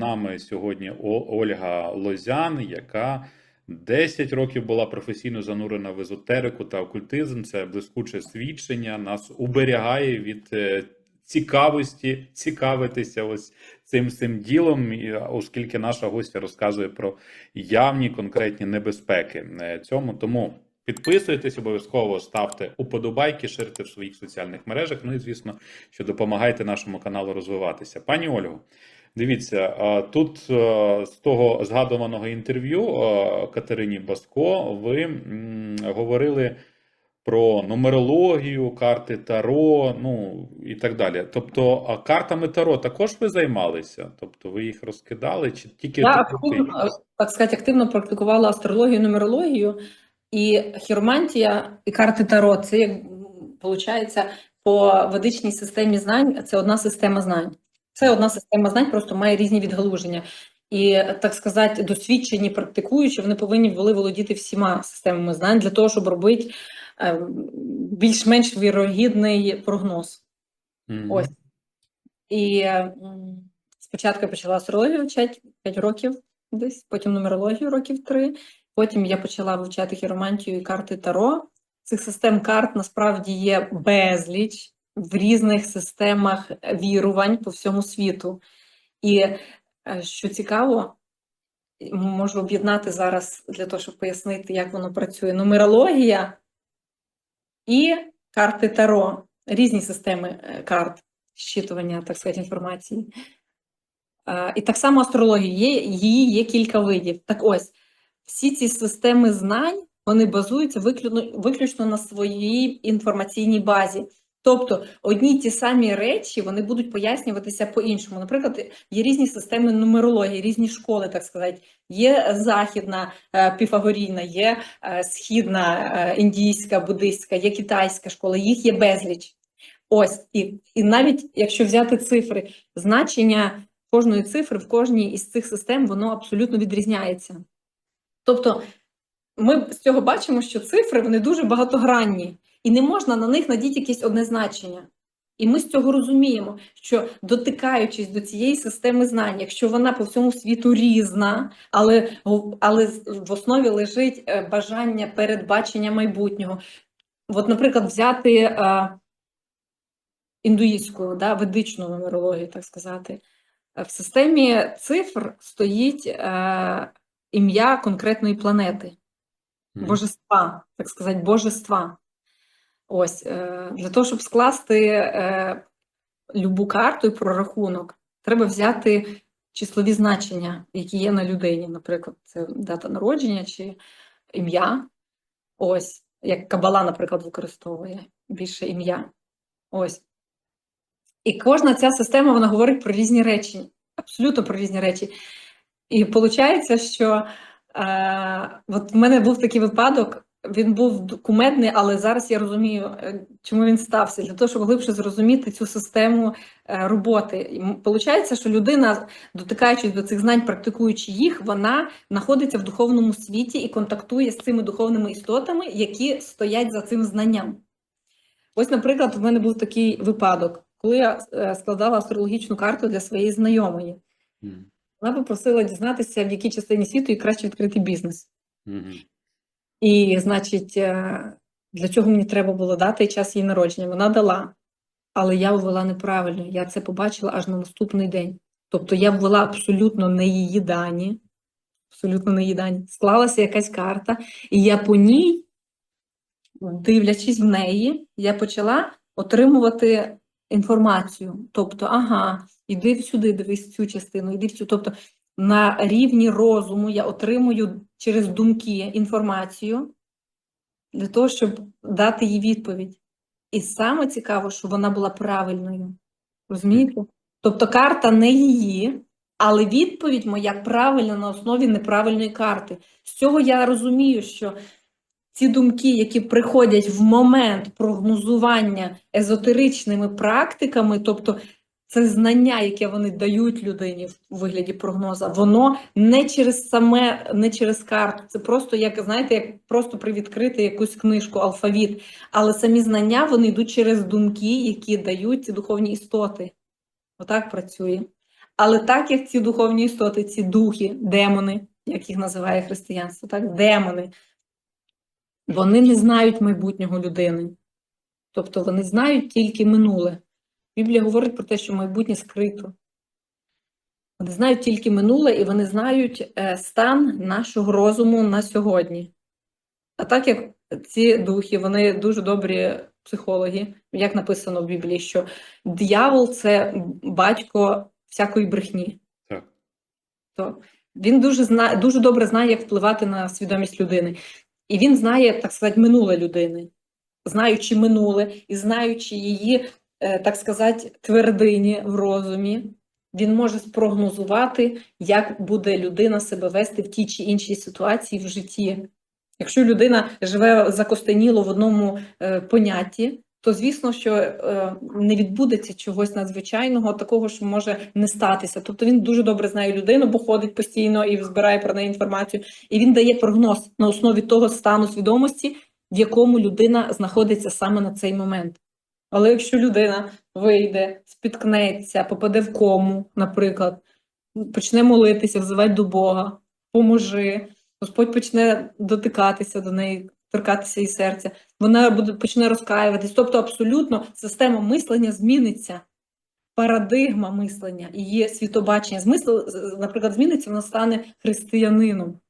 нами сьогодні Ольга Лозян, яка 10 років була професійно занурена в езотерику та окультизм. Це блискуче свідчення, нас уберігає від е, цікавості цікавитися ось цим цим ділом, оскільки наша гостя розказує про явні конкретні небезпеки е, цьому. Тому підписуйтесь, обов'язково ставте уподобайки, ширте в своїх соціальних мережах. Ну і звісно, що допомагайте нашому каналу розвиватися. Пані Ольго, дивіться, тут з того згадуваного інтерв'ю Катерині Баско ви говорили про нумерологію, карти Таро, ну і так далі. Тобто, картами Таро також ви займалися? Тобто, ви їх розкидали чи тільки Я активно, так сказати, активно практикувала астрологію, нумерологію і хіромантія і карти Таро. Це як виходить по ведичній системі знань. Це одна система знань. Це одна система знань, просто має різні відгалуження. І так сказати, досвідчені практикуючі, вони повинні були володіти всіма системами знань для того, щоб робити е, більш-менш вірогідний прогноз. Мгм. Ось. І спочатку я почала астрологію вивчати 5 років десь, потім нумерологію років 3, потім я почала вивчати хіромантію і карти Таро. Цих систем карт насправді є безліч в різних системах вірувань по всьому світу. І е, що цікаво, можу об'єднати зараз для того, щоб пояснити, як воно працює. Нумерологія і карти Таро, різні системи е, карт щитування, так сказати, інформації. Е, І так само астрологія, є, її є кілька видів. Так ось, всі ці системи знань, вони базуються виключно, виключно на своїй інформаційній базі. Тобто одні ті самі речі вони будуть пояснюватися по-іншому. Наприклад, є різні системи нумерології, різні школи, так сказати. Є західна е, піфагорійна, є е, східна, е, індійська, буддистська, є китайська школа, їх є безліч. Ось, і, і навіть якщо взяти цифри, значення кожної цифри в кожній із цих систем воно абсолютно відрізняється. Тобто, ми з цього бачимо, що цифри вони дуже багатогранні, і не можна на них надіти якесь одне значення. І ми з цього розуміємо, що дотикаючись до цієї системи знань, якщо вона по всьому світу різна, але, але в основі лежить е, бажання передбачення майбутнього. От, наприклад, взяти е, індуїзьку, да, ведичну нумерологію, так сказати. Е, В системі цифр стоїть е, ім'я конкретної планети, божества, так сказати, божества. Ось, е, для того, щоб скласти е, любу карту і прорахунок, треба взяти числові значення, які є на людині. Наприклад, це дата народження чи ім'я. Ось, як Кабала, наприклад, використовує більше ім'я. Ось. І кожна ця система вона говорить про різні речі, абсолютно про різні речі. І виходить, що е, от в мене був такий випадок, він був кумедний, але зараз я розумію, е, чому він стався, для того, щоб глибше зрозуміти цю систему е, роботи. Виходить, що людина, дотикаючись до цих знань, практикуючи їх, вона знаходиться в духовному світі і контактує з цими духовними істотами, які стоять за цим знанням. Ось, наприклад, в мене був такий випадок, коли я е, складала астрологічну карту для своєї знайомої. Вона попросила дізнатися, в якій частині світу їй краще відкрити бізнес. І, значить, е, для цього мені треба було дати час її народження. Вона дала, але я ввела неправильно. Я це побачила аж на наступний день. Тобто я ввела абсолютно не її дані, абсолютно не її дані. Склалася якась карта, і я по ній, дивлячись в неї, я почала отримувати інформацію. Тобто, ага, іди сюди, дивись цю частину, іди в цю. Тобто на рівні розуму я отримую через думки інформацію для того, щоб дати їй відповідь. І саме цікаво, що вона була правильною. Розумієте? Тобто карта не її, але відповідь моя правильна на основі неправильної карти. З цього я розумію, що ці думки, які приходять в момент прогнозування езотеричними практиками, тобто це знання, яке вони дають людині в вигляді прогноза, воно не через саме, не через карту. Це просто як знаєте, як просто привідкрити якусь книжку, алфавіт. Але самі знання вони йдуть через думки, які дають ці духовні істоти. Отак працює. Але так як ці духовні істоти, ці духи, демони, як їх називає християнство, так, демони, вони не знають майбутнього людини. Тобто вони знають тільки минуле. Біблія говорить про те, що майбутнє скрито. Вони знають тільки минуле і вони знають е, стан нашого розуму на сьогодні. А так як ці духи, вони дуже добрі психологи, як написано в Біблії, що диявол це батько всякої брехні. Так. То він дуже знає, дуже добре знає, як впливати на свідомість людини. І він знає, так сказати, минуле людини, знаючи минуле і знаючи її, так сказати, твердині в розумі, він може спрогнозувати, як буде людина себе вести в тій чи іншій ситуації в житті. Якщо людина живе закостеніло в одному е, понятті, то звісно, що е, не відбудеться чогось надзвичайного, такого що може не статися. Тобто він дуже добре знає людину, бо ходить постійно і збирає про неї інформацію, і він дає прогноз на основі того стану свідомості, в якому людина знаходиться саме на цей момент. Але якщо людина вийде, спіткнеться, попаде в кому, наприклад, почне молитися, взивати до Бога, поможи, Господь почне дотикатися до неї, торкатися її серця, вона буде почне розкаюватись. Тобто, абсолютно система мислення зміниться, парадигма мислення, її світобачення, змисл, наприклад, зміниться, вона стане християнином.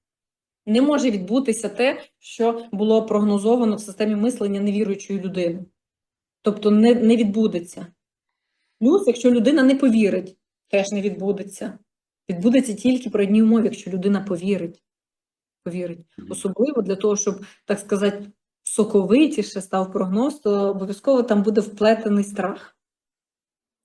Не може відбутися те, що було прогнозовано в системі мислення невіруючої людини. Тобто не, не відбудеться. Плюс, якщо людина не повірить, теж не відбудеться. Відбудеться тільки при одній умові, якщо людина повірить. Повірить. Особливо для того, щоб, так сказати, соковитіше став прогноз, то обов'язково там буде вплетений страх.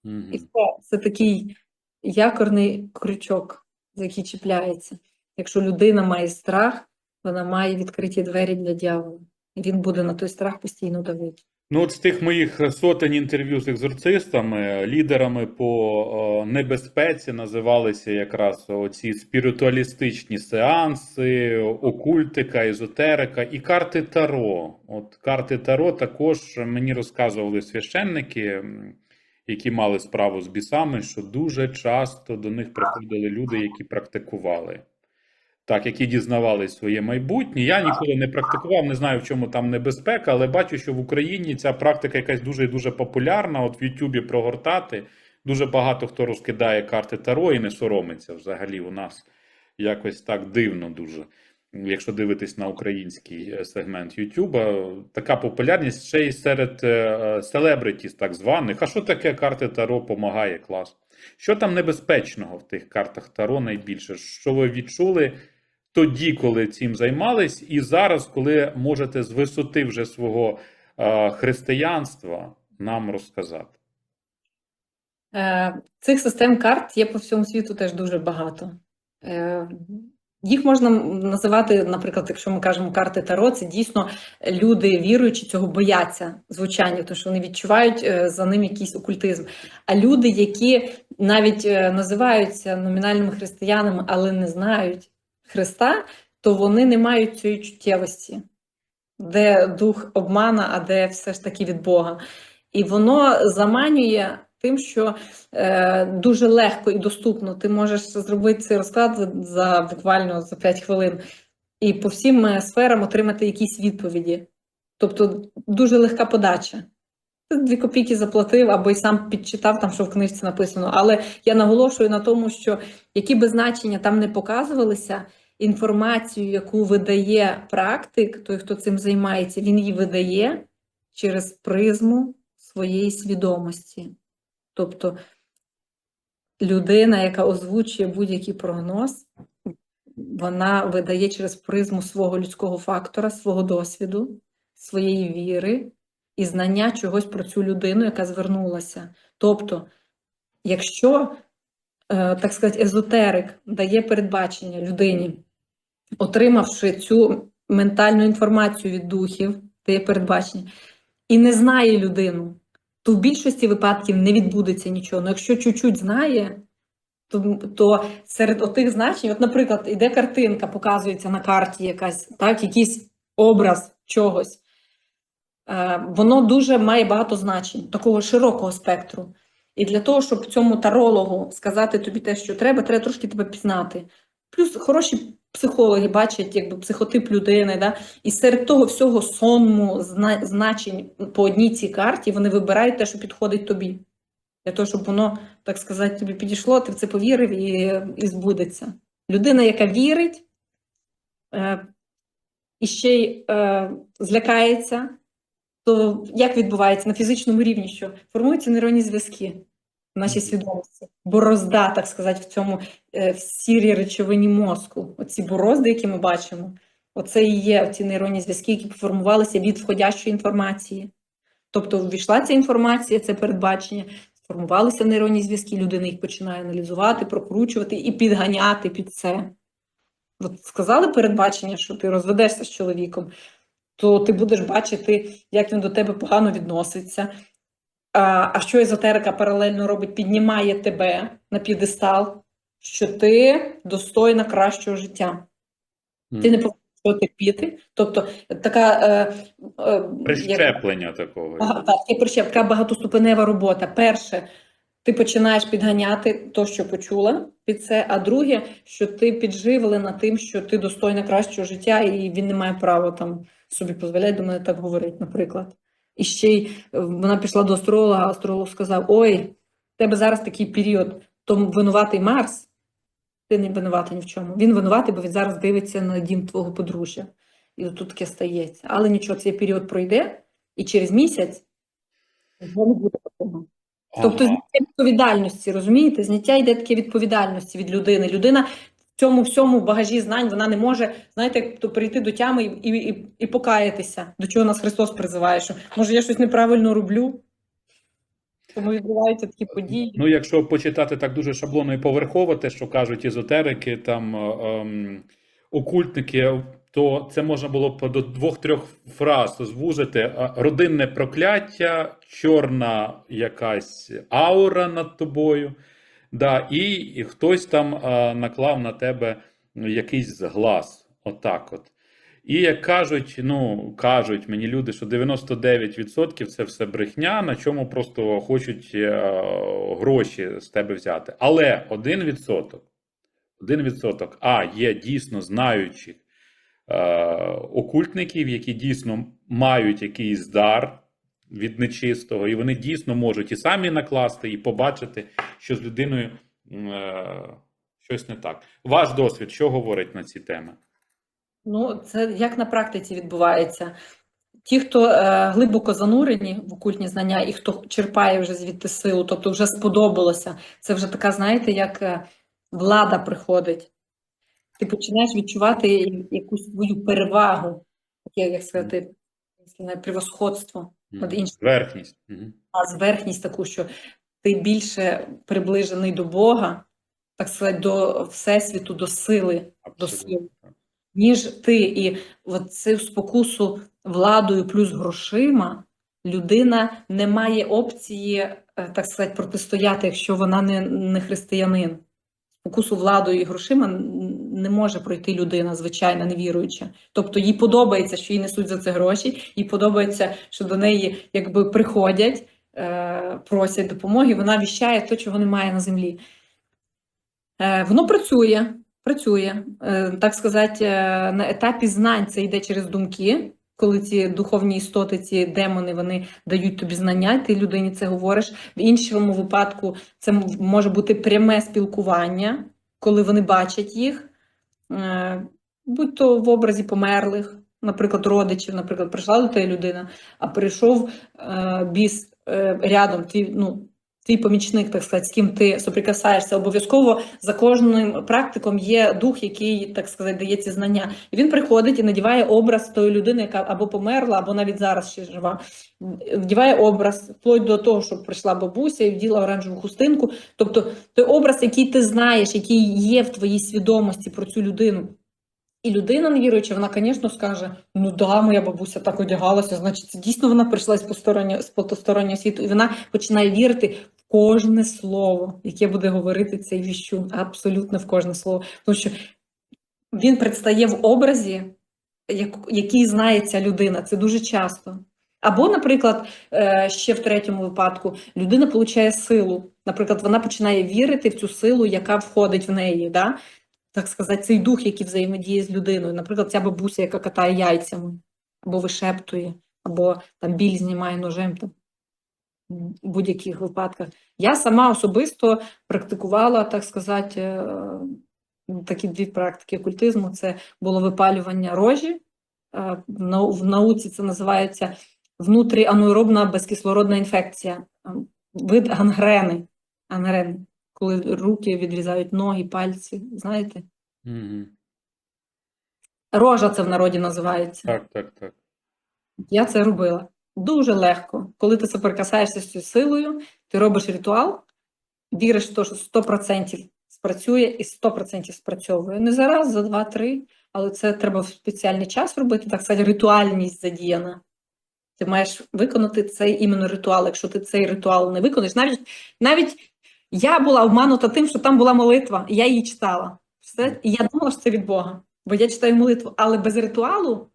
І все. Це такий якорний крючок, за який чіпляється. Якщо людина має страх, вона має відкриті двері для дьявола. І він буде на той страх постійно давити. Ну, от з тих моїх сотень інтерв'ю з екзорцистами, лідерами по е, небезпеці називалися якраз оці спіритуалістичні сеанси, окультика, езотерика і карти Таро. От карти Таро також мені розказували священники, які мали справу з бісами, що дуже часто до них приходили люди, які практикували. Так, які дізнавались своє майбутнє. Я ніколи не практикував, не знаю, в чому там небезпека, але бачу, що в Україні ця практика якась дуже і дуже популярна. От в Ютубі прогортати дуже багато хто розкидає карти Таро і не соромиться взагалі у нас якось так дивно дуже. Якщо дивитись на український е, сегмент Ютуба, така популярність ще й серед е, селебритіс, так званих. А що таке карти Таро помагає клас? Що там небезпечного в тих картах Таро найбільше? Що ви відчули тоді, коли цим займались, і зараз, коли можете з висоти вже свого е, християнства нам розказати? Е, Цих систем карт є по всьому світу теж дуже багато. Е, Їх можна називати, наприклад, якщо ми кажемо карти Таро, це дійсно люди віруючі цього бояться звучання, тому що вони відчувають за ним якийсь окультизм. А люди, які навіть називаються номінальними християнами, але не знають Христа, то вони не мають цієї чуттєвості, де дух обмана, а де все ж таки від Бога. І воно заманює тим, що е, дуже легко і доступно. Ти можеш зробити цей розклад за, буквально за 5 хвилин і по всім е, сферам отримати якісь відповіді. Тобто дуже легка подача. Дві копійки заплатив або й сам підчитав там, що в книжці написано. Але я наголошую на тому, що які би значення там не показувалися, інформацію, яку видає практик, той, хто цим займається, він її видає через призму своєї свідомості. Тобто людина, яка озвучує будь-який прогноз, вона видає через призму свого людського фактора, свого досвіду, своєї віри і знання чогось про цю людину, яка звернулася. Тобто, якщо, е, так сказати, езотерик дає передбачення людині, отримавши цю ментальну інформацію від духів, дає передбачення, і не знає людину, то в більшості випадків не відбудеться нічого. Ну, якщо чуть-чуть знає, то, то серед отих значень, от, наприклад, іде картинка, показується на карті якась, так, якийсь образ чогось. Е, воно дуже має багато значень, такого широкого спектру. І для того, щоб цьому тарологу сказати тобі те, що треба, треба трошки тебе пізнати. Плюс хороші психологи бачать якби психотип людини, да? і серед того всього сонму значень по одній цій карті вони вибирають те, що підходить тобі. Для того, щоб воно, так сказати, тобі підійшло, ти в це повірив і, і збудеться. Людина, яка вірить е, і ще й е, злякається, то як відбувається на фізичному рівні, що формуються нейронні зв'язки в нашій свідомості, борозда, так сказати, в цьому е, в сірій речовині мозку. Оці борозди, які ми бачимо, оце і є ці нейронні зв'язки, які формувалися від входящої інформації. Тобто ввійшла ця інформація, це передбачення, сформувалися нейронні зв'язки, людина їх починає аналізувати, прокручувати і підганяти під це. От сказали передбачення, що ти розведешся з чоловіком, то ти будеш бачити, як він до тебе погано відноситься. А, а що езотерика паралельно робить? Піднімає тебе на п'єдестал, що ти достойна кращого життя. Ти не повинен терпіти. Тобто така е, е, як- Прищеплення такого. Ага, так, є прищеп, така багатоступенева робота. Перше, ти починаєш підганяти то, що почула під це. А друге, що ти підживлена тим, що ти достойна кращого життя, і він не має права там собі дозволяти до мене так говорити, наприклад. І ще й е, вона пішла до астролога, а астролог сказав: Ой, в тебе зараз такий період, тому винуватий Марс. Ти не винуватий ні в чому. Він винуватий, бо він зараз дивиться на дім твого подружжя. І тут таке стається. Але нічого, цей період пройде, і через місяць не буде такого. Тобто зняття відповідальності, розумієте? Зняття йде таке відповідальності від людини. Людина цьому всьому багажі знань вона не може, знаєте, то прийти до тями і, і, і, і покаятися, до чого нас Христос призиває, що може я щось неправильно роблю. Тому відбуваються такі події. Ну, якщо почитати так дуже шаблонно і поверхово, те, що кажуть езотерики, там е, ем, окультники, то це можна було б до двох-трьох фраз звузити: Е, родинне прокляття, чорна якась аура над тобою, да, і, хтось там е, наклав на тебе якийсь глаз. Отак от. І як кажуть, ну кажуть мені люди, що 99% це все брехня, на чому просто хочуть е, гроші з тебе взяти. Але 1%, 1%, а є дійсно знаючих е, окультників, які дійсно мають якийсь дар від нечистого, і вони дійсно можуть і самі накласти, і побачити, що з людиною е, щось не так. Ваш досвід, що говорить на ці теми? Ну, це як на практиці відбувається. Ті, хто е, глибоко занурені в окультні знання і хто черпає вже звідти силу, тобто вже сподобалося, це вже така, знаєте, як е, влада приходить. Ти починаєш відчувати якусь свою перевагу, як сказати, превосходство над іншими. Верхність. Мгм. А зверхність таку, що ти більше приближений до Бога, так сказати, до Всесвіту, до сили, до сили, ніж ти. І от цю спокусу владою плюс грошима людина не має опції, е, так сказати, протистояти, якщо вона не, не християнин. Спокусу владою і грошима не може пройти людина, звичайна, невіруюча. Тобто їй подобається, що їй несуть за це гроші, їй подобається, що до неї якби приходять, е, просять допомоги, вона віщає те, чого немає на землі. Е, Воно працює, працює. Е, Так сказати, на етапі знань це йде через думки, коли ці духовні істоти, ці демони, вони дають тобі знання, ти людині це говориш. В іншому випадку це може бути пряме спілкування, коли вони бачать їх, будь то в образі померлих, наприклад, родичів, наприклад, прийшла до тебе людина, а прийшов е, біс е, рядом, ти, ну, твій помічник, так сказати, з ким ти соприкасаєшся, обов'язково за кожним практиком є дух, який, так сказати, дає ці знання. І він приходить і надіває образ тої людини, яка або померла, або навіть зараз ще жива. Вдіває образ, вплоть до того, що прийшла бабуся і вділа оранжеву хустинку. Тобто той образ, який ти знаєш, який є в твоїй свідомості про цю людину. І людина невіруюча, вона, звісно, скаже: ну да, моя бабуся так одягалася, значить, дійсно вона прийшла з потустороннього світу, і вона починає вірити кожне слово, яке буде говорити цей віщун, абсолютно в кожне слово. Тому що він предстає в образі, як, який знає ця людина. Це дуже часто. Або, наприклад, е, ще в третьому випадку людина отримує силу. Наприклад, вона починає вірити в цю силу, яка входить в неї, да? так сказати, цей дух, який взаємодіє з людиною. Наприклад, ця бабуся, яка катає яйцями, або вишептує, або там біль знімає ножем там, в будь-яких випадках. Я сама особисто практикувала, так сказати, е, такі дві практики окультизму. Це було випалювання рожі. е, В науці це називається внутріанаеробна безкислородна інфекція, е, вид гангрени. Гангрени, коли руки відрізають ноги, пальці. Знаєте? Рожа це в народі називається. Так, так, так. Я це робила дуже легко. Коли ти соприкасаєшся з цією силою, ти робиш ритуал, віриш в те, що 100% спрацює і 100% спрацьовує. Не за раз, за два-три, але це треба в спеціальний час робити, так сказати, ритуальність задіяна. Ти маєш виконати цей іменно ритуал. Якщо ти цей ритуал не виконаєш, навіть навіть я була обманута тим, що там була молитва, і я її читала. Все, і я думала, що це від Бога, бо я читаю молитву, але без ритуалу.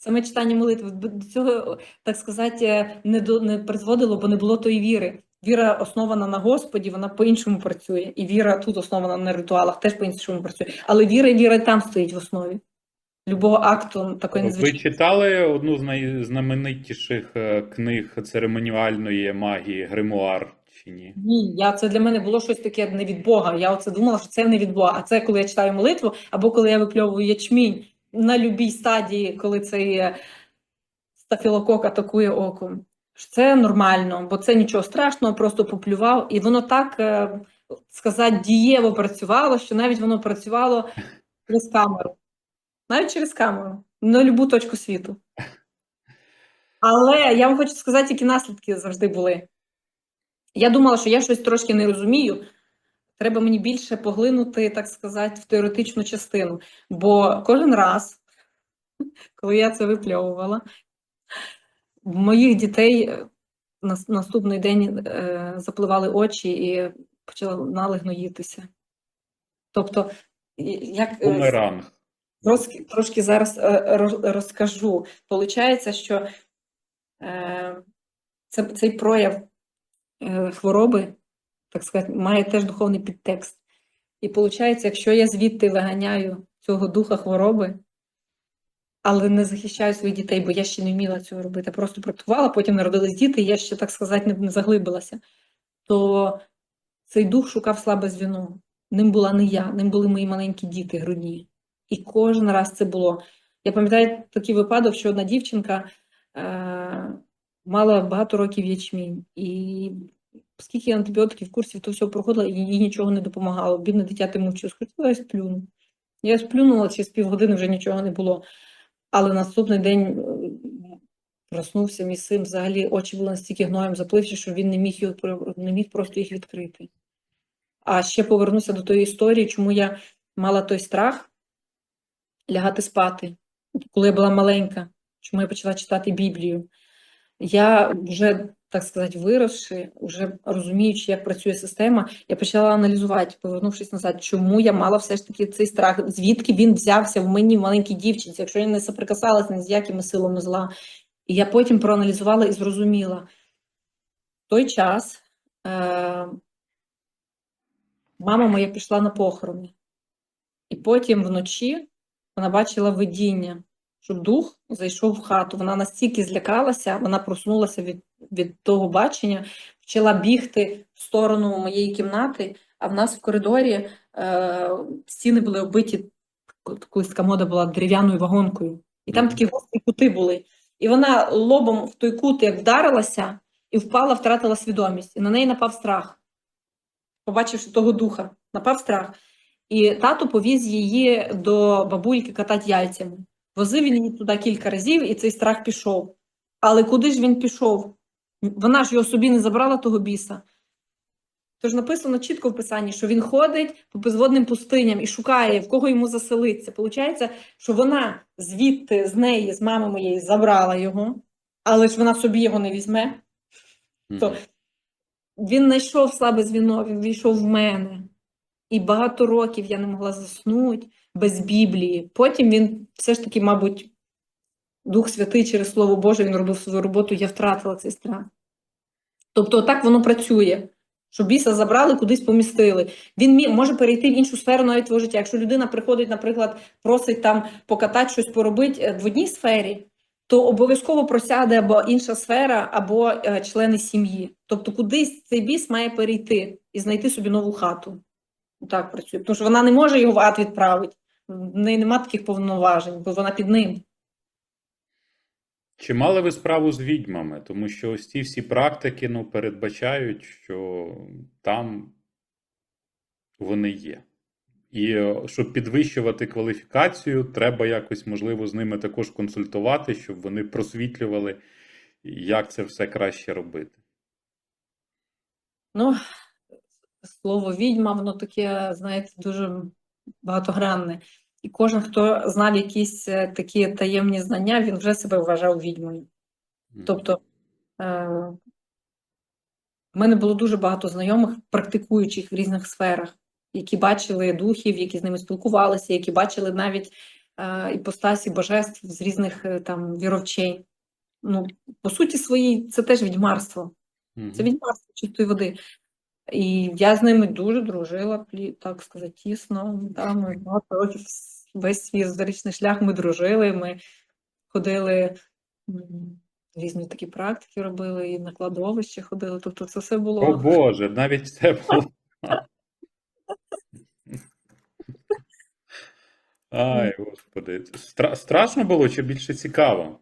Саме читання молитви до цього, так сказати, не до не призводило, бо не було тої віри. Віра основана на Господі, вона по-іншому працює. І віра тут основана на ритуалах, теж по-іншому працює. Але віра і віра там стоїть в основі любого акту такої Ви читали одну з найзнаменитіших е, книг церемоніальної магії Гримуар чи ні? Ні, я це для мене було щось таке не від Бога. Я оце думала, що це не від Бога. А це коли я читаю молитву, або коли я випльовую ячмінь на любій стадії, коли цей е, стафілокок атакує оком. Це нормально, бо це нічого страшного, просто поплював, і воно так е, сказати дієво працювало, що навіть воно працювало через камеру. Навіть через камеру, на любу точку світу. Але я вам хочу сказати, які наслідки завжди були. Я думала, що я щось трошки не розумію. Треба мені більше поглинути, так сказати, в теоретичну частину. Бо кожен раз, коли я це випльовувала, в моїх дітей е, на наступний день е, запливали очі і почали гноїтися. Тобто, як е, Трошки, трошки зараз е, розкажу. Получається, що е, це, цей прояв е, хвороби, так сказати, має теж духовний підтекст. І виходить, якщо я звідти виганяю цього духа хвороби, але не захищаю своїх дітей, бо я ще не вміла цього робити, просто практикувала, потім народились діти, і я ще, так сказати, не заглибилася, то цей дух шукав слабе звіно. Ним була не я, ним були мої маленькі діти грудні. І кожен раз це було. Я пам'ятаю такий випадок, що одна дівчинка е, мала багато років ячмінь. І скільки антибіотиків, курсів, то все проходила, і їй нічого не допомагало. Бідне дитя ти мовчу, схотіла, я сплюну. Я сплюнула, через півгодини вже нічого не було. Але наступний день е, проснувся мій син, взагалі очі були настільки гноєм запливши, що він не міг, їх, не міг просто їх відкрити. А ще повернуся до тої історії, чому я мала той страх лягати спати, коли я була маленька, чому я почала читати Біблію. Я вже, так сказати, виросши, вже розуміючи, як працює система, я почала аналізувати, повернувшись назад, чому я мала все ж таки цей страх, звідки він взявся в мені в маленькій дівчинці, якщо я не соприкасалася ні з якими силами зла. І я потім проаналізувала і зрозуміла. В той час е- мама моя пішла на похорони, і потім вночі вона бачила видіння, що дух зайшов в хату. Вона настільки злякалася, вона проснулася від, від того бачення, почала бігти в сторону моєї кімнати, а в нас в коридорі е, стіни були оббиті, колись така мода була дерев'яною вагонкою. І там такі гострі кути були. І вона лобом в той кут як вдарилася і впала, втратила свідомість. І на неї напав страх. Побачивши того духа, напав страх. І тато повіз її до бабульки катати яйцями. Возив він її туди кілька разів, і цей страх пішов. Але куди ж він пішов? Вона ж його собі не забрала того біса. Тож написано чітко в писанні, що він ходить по безводним пустиням і шукає, в кого йому заселитися. Получається, що вона звідти, з неї, з мами моєї, забрала його, але ж вона собі його не візьме. То він знайшов слабе звіно, він війшов в мене. І багато років я не могла заснути без Біблії. Потім він все ж таки, мабуть, Дух Святий через Слово Боже він робив свою роботу, я втратила цей страх. Тобто, так воно працює. Що біса забрали, кудись помістили. Він може перейти в іншу сферу навіть твого життя. Якщо людина приходить, наприклад, просить там покатати щось поробити е, в одній сфері, то обов'язково просяде або інша сфера, або е, члени сім'ї. Тобто, кудись цей біс має перейти і знайти собі нову хату. Так працює. Тому що вона не може його в ад відправити. В неї нема таких повноважень, бо вона під ним. Чи мали ви справу з відьмами? Тому що ось ці всі практики ну, передбачають, що там вони є. І е, щоб підвищувати кваліфікацію, треба якось, можливо, з ними також консультувати, щоб вони просвітлювали, як це все краще робити. Ну, слово відьма, воно таке, знаєте, дуже багатогранне. І кожен, хто знав якісь е, такі таємні знання, він вже себе вважав відьмою. Тобто, е, в мене було дуже багато знайомих, практикуючих в різних сферах, які бачили духів, які з ними спілкувалися, які бачили навіть е, іпостасі божеств з різних там віровчень. Ну, по суті своїй, це теж відьмарство. Це відьмарство чистої води. І я з ними дуже дружила, так сказати, тісно. Да, ми багато років весь свій езотеричний шлях ми дружили, ми ходили, різні такі практики робили, і на кладовище ходили. Тобто це все було. О. Боже, навіть це було. Ай, господи. Стра- страшно було чи більше цікаво?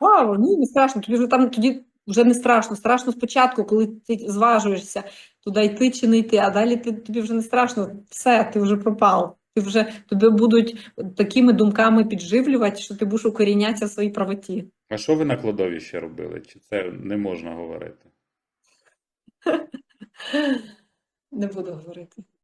Вау, ні, не страшно. Тобі вже там тоді вже не страшно. Страшно спочатку, коли ти зважуєшся туди йти чи не йти, а далі ти, тобі вже не страшно. Все, ти вже пропав. Ти вже тебе будуть такими думками підживлювати, що ти будеш укорінятися в своїй правоті. А що ви на кладовищі робили? Чи це не можна говорити? Не буду говорити.